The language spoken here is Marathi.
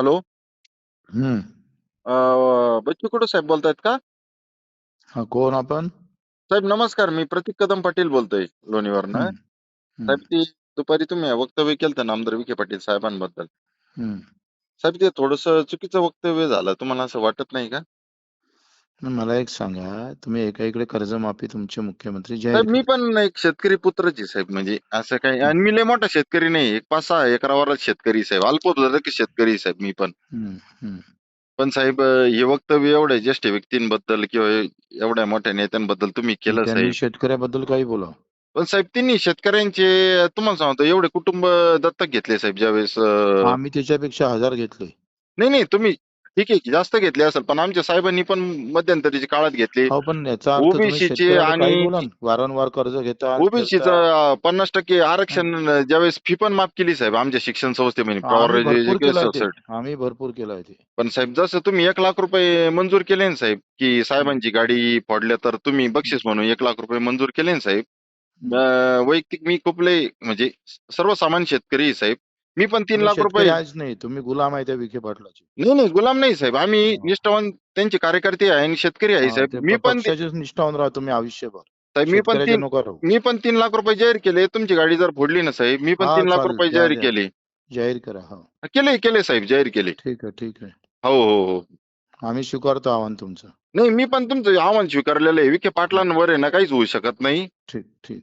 हॅलो? हम्म. अं, बच्चू कडू साहेब? बोलतायत का? हा कोण आपण? साहेब नमस्कार. मी प्रतीक कदम पाटील बोलतोय लोणीवरनं हम्म, हम्म, साहेब ती दुपारी तुम्ही वक्तव्य केलं ना आमदार विखे पाटील साहेबांबद्दल? हम्म. साहेब ते थोडस चुकीचं वक्तव्य झालं. तुम्हाला असं वाटत नाही का? मला एक सांगा तुम्ही एका इकडे कर्जमाफी तुमचे मुख्यमंत्री जाहीर साहेब मी. पण एक शेतकरी पुत्रच आहे साहेब म्हणजे असं काही आणि मी लय मोठा शेतकरी नाही एक पाच सहा एकरावरच शेतकरी साहेब अल्पभूधारक शेतकरी साहेब मी पण हम्म, हम्म. पण साहेब हे वक्तव्य एवढ्या ज्येष्ठ व्यक्तींबद्दल किंवा एवढ्या मोठ्या नेत्यांबद्दल तुम्ही केलं त्यांनी साहेब शेतकऱ्याबद्दल काही बोला पण साहेब त्यांनी शेतकऱ्यांचे तुम्हाला सांगतो एवढे कुटुंब दत्तक घेतले साहेब ज्यावेळेस अं, आम्ही त्याच्यापेक्षा हजार घेतले नाही नाही तुम्ही ठीक आहे की जास्त घेतले असेल पण आमच्या साहेबांनी पण मध्यंतरीच्या काळात घेतले हो पण याचा अर्थ तुम्ही OBC चे शेतकऱ्याला काही आणि- बोला ना. वारंवार कर्ज घेता ओबीसीच पन्नास टक्के आरक्षण ज्यावेळेस फी पण माफ केली साहेब आमच्या शिक्षण संस्थेमध्ये आम्ही पॉवर ते. आम्ही भरपूर केलंय ते पण साहेब जसं तुम्ही एक लाख रुपये मंजूर केले ना साहेब की साहेबांची गाडी फोडल्या तर तुम्ही बक्षीस म्हणून एक लाख रुपये मंजूर केले ना साहेब अं, वैयक्तिक मी खूप लय म्हणजे सर्वसामान्य शेतकरी आहे साहेब मी पण तीन लाख रुपये नाही तुम्ही गुलाम आहे त्या विखे पाटलाचे. नाही नाही गुलाम नाही साहेब. आम्ही. निष्ठावान त्यांचे कार्यकर्ते आहे आणि शेतकरी आहे साहेब. मी पण निष्ठावून राहा तुम्ही आयुष्यभर. साहेब मी पण तीन मी पण तीन लाख रुपये जाहीर केले. तुमची गाडी जर फोडली ना साहेब मी पण तीन लाख. रुपये जाहीर. केले. जाहीर करा हो केले केले साहेब जाहीर केले. ठीक आहे ठीक आहे. हो हो हो. आम्ही स्वीकारतो आव्हान तुमचं. नाही मी पण तुमचं आव्हान स्वीकारलेलं आहे. विखे पाटलांवर आहे ना काहीच होऊ शकत नाही. ठीक ठीक.